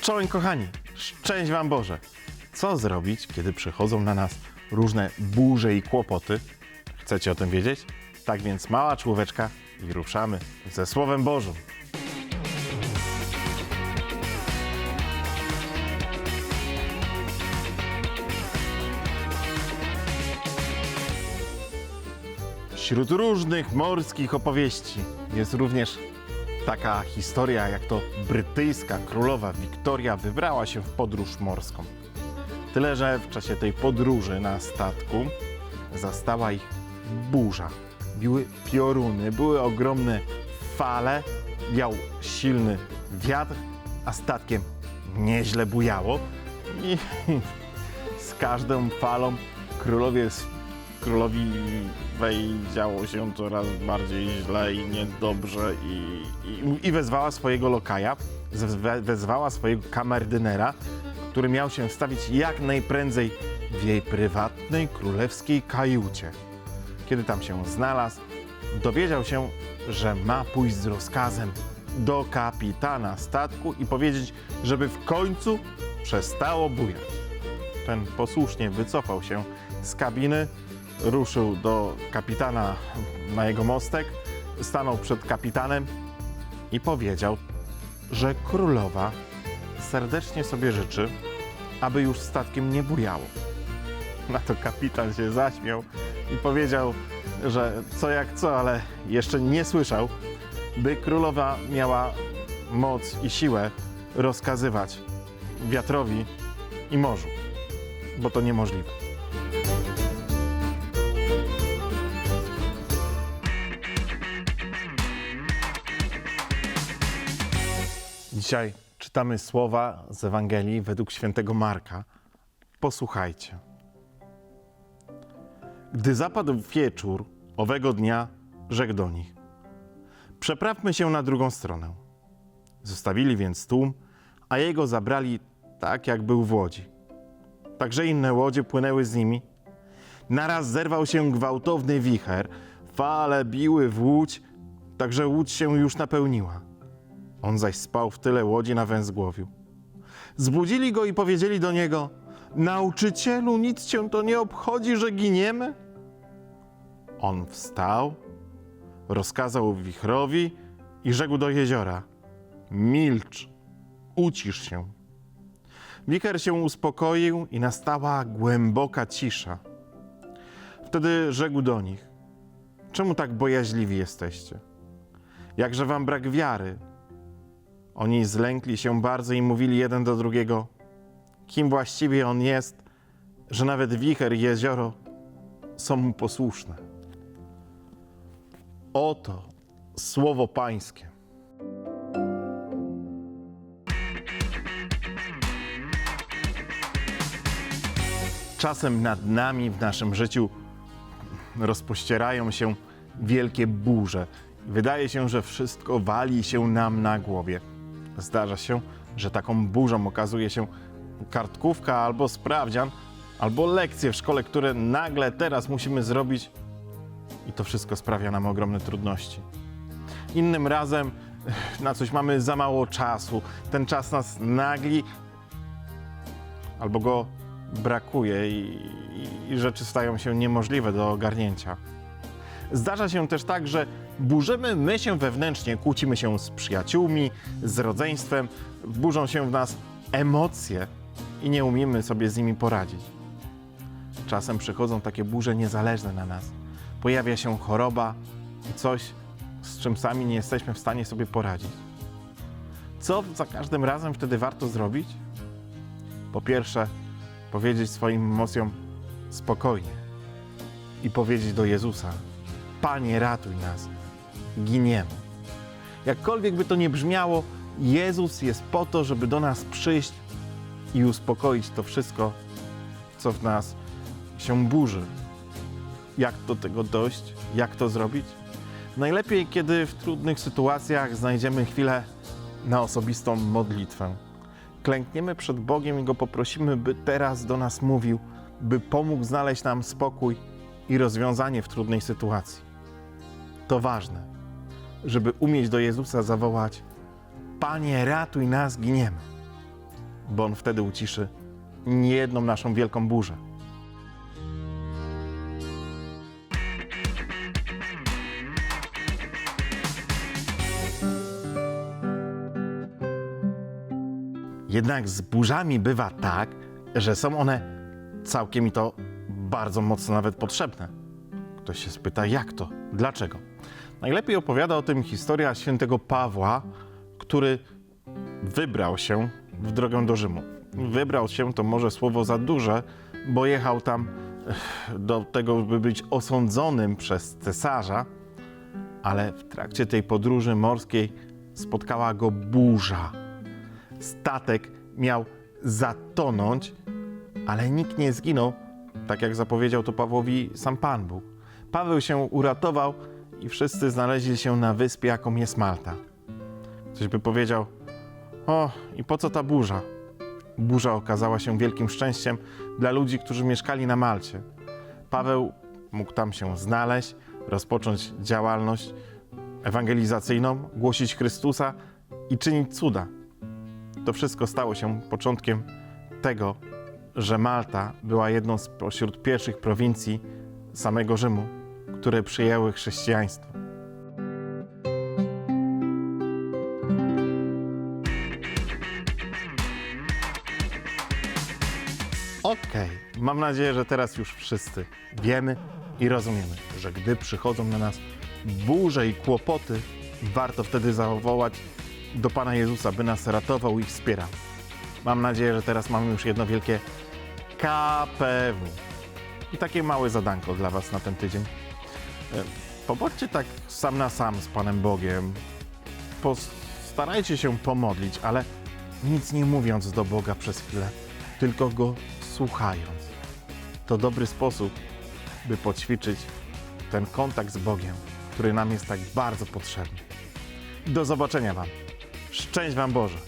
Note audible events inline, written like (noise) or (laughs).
Czołem kochani, szczęść Wam Boże. Co zrobić, kiedy przychodzą na nas różne burze i kłopoty? Chcecie o tym wiedzieć? Tak więc mała człóweczka i ruszamy ze Słowem Bożym. Wśród różnych morskich opowieści jest również taka historia, jak to brytyjska królowa Wiktoria wybrała się w podróż morską. Tyle, że w czasie tej podróży na statku zastała ich burza. Biły pioruny, były ogromne fale, wiał silny wiatr, a statkiem nieźle bujało. I (laughs) z każdą falą królowie, królowi wejdziało się coraz bardziej źle i niedobrze i, i, i wezwała swojego lokaja, wezwała swojego kamerdynera, który miał się wstawić jak najprędzej w jej prywatnej królewskiej kajucie. Kiedy tam się znalazł, dowiedział się, że ma pójść z rozkazem do kapitana statku i powiedzieć, żeby w końcu przestało bujać. Ten posłusznie wycofał się z kabiny, ruszył do kapitana na jego mostek, stanął przed kapitanem i powiedział, że królowa serdecznie sobie życzy, aby już statkiem nie bujało. Na to kapitan się zaśmiał i powiedział, że co jak co, ale jeszcze nie słyszał, by królowa miała moc i siłę rozkazywać wiatrowi i morzu, bo to niemożliwe. Dzisiaj czytamy słowa z Ewangelii według świętego Marka. Posłuchajcie. Gdy zapadł wieczór owego dnia, rzekł do nich: Przeprawmy się na drugą stronę. Zostawili więc tłum, a jego zabrali tak, jak był w łodzi. Także inne łodzie płynęły z nimi. Naraz zerwał się gwałtowny wicher, fale biły w łódź, tak że łódź się już napełniła. On zaś spał w tyle łodzi na węzgłowiu. Zbudzili go i powiedzieli do niego: Nauczycielu, nic cię to nie obchodzi, że giniemy? On wstał, rozkazał wichrowi i rzekł do jeziora: Milcz, ucisz się. Wicher się uspokoił i nastała głęboka cisza. Wtedy rzekł do nich: Czemu tak bojaźliwi jesteście? Jakże wam brak wiary? Oni zlękli się bardzo i mówili jeden do drugiego: Kim właściwie on jest, że nawet wicher i jezioro są mu posłuszne? Oto słowo Pańskie. Czasem nad nami w naszym życiu rozpościerają się wielkie burze. Wydaje się, że wszystko wali się nam na głowie. Zdarza się, że taką burzą okazuje się kartkówka albo sprawdzian, albo lekcje w szkole, które nagle teraz musimy zrobić i to wszystko sprawia nam ogromne trudności. Innym razem na coś mamy za mało czasu, ten czas nas nagli albo go brakuje i, i, rzeczy stają się niemożliwe do ogarnięcia. Zdarza się też tak, że burzymy my się wewnętrznie, kłócimy się z przyjaciółmi, z rodzeństwem, burzą się w nas emocje i nie umiemy sobie z nimi poradzić. Czasem przychodzą takie burze niezależne na nas. Pojawia się choroba i coś, z czym sami nie jesteśmy w stanie sobie poradzić. Co za każdym razem wtedy warto zrobić? Po pierwsze, powiedzieć swoim emocjom spokojnie i powiedzieć do Jezusa: Panie, ratuj nas, giniemy. Jakkolwiek by to nie brzmiało, Jezus jest po to, żeby do nas przyjść i uspokoić to wszystko, co w nas się burzy. Jak do tego dojść? Jak to zrobić? Najlepiej, kiedy w trudnych sytuacjach znajdziemy chwilę na osobistą modlitwę. Klękniemy przed Bogiem i Go poprosimy, by teraz do nas mówił, by pomógł znaleźć nam spokój i rozwiązanie w trudnej sytuacji. To ważne, żeby umieć do Jezusa zawołać: Panie, ratuj nas, giniemy. bo On wtedy uciszy niejedną naszą wielką burzę. Jednak z burzami bywa tak, że są one całkiem i to bardzo mocno nawet potrzebne. Ktoś się spyta, jak to? Dlaczego? Najlepiej opowiada o tym historia świętego Pawła, który wybrał się w drogę do Rzymu. Wybrał się to może słowo za duże, bo jechał tam do tego, by być osądzonym przez cesarza, ale w trakcie tej podróży morskiej spotkała go burza. Statek miał zatonąć, ale nikt nie zginął, tak jak zapowiedział to Pawłowi sam Pan Bóg. Paweł się uratował i wszyscy znaleźli się na wyspie, jaką jest Malta. Ktoś by powiedział: O, i po co ta burza? Burza okazała się wielkim szczęściem dla ludzi, którzy mieszkali na Malcie. Paweł mógł tam się znaleźć, rozpocząć działalność ewangelizacyjną, głosić Chrystusa i czynić cuda. To wszystko stało się początkiem tego, że Malta była jedną z pośród pierwszych prowincji samego Rzymu, które przyjęły chrześcijaństwo. Okej, mam nadzieję, że teraz już wszyscy wiemy i rozumiemy, że gdy przychodzą na nas burze i kłopoty, warto wtedy zawołać do Pana Jezusa, by nas ratował i wspierał. Mam nadzieję, że teraz mamy już jedno wielkie KPW. I takie małe zadanko dla Was na ten tydzień. E, Pobądźcie tak sam na sam z Panem Bogiem. Postarajcie się pomodlić, ale nic nie mówiąc do Boga przez chwilę, tylko Go słuchając. To dobry sposób, by poćwiczyć ten kontakt z Bogiem, który nam jest tak bardzo potrzebny. Do zobaczenia Wam. Szczęść Wam Boże.